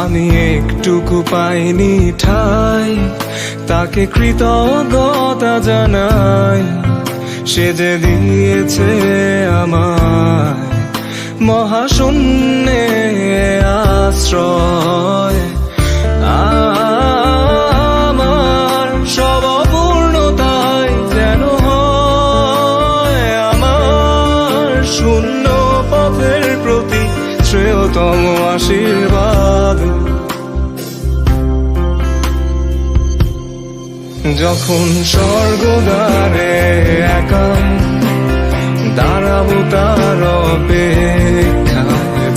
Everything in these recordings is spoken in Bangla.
আমি একটুকু পাইনি ঠাই তাকে কৃতজ্ঞতা জানাই। সে যে দিয়েছে আমার মহাশূন্যে শ্রেয়তম আশীর্বাদ। যখন স্বর্গদ্বারে একা দাঁড়াবো তার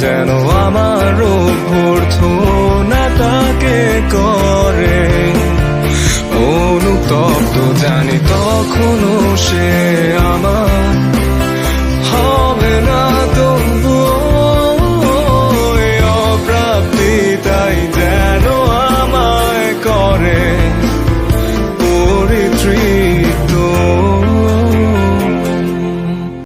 যেন আমার অভ্যর্থনা তাকে করে। অনুতপ্ত জানি তখনও সে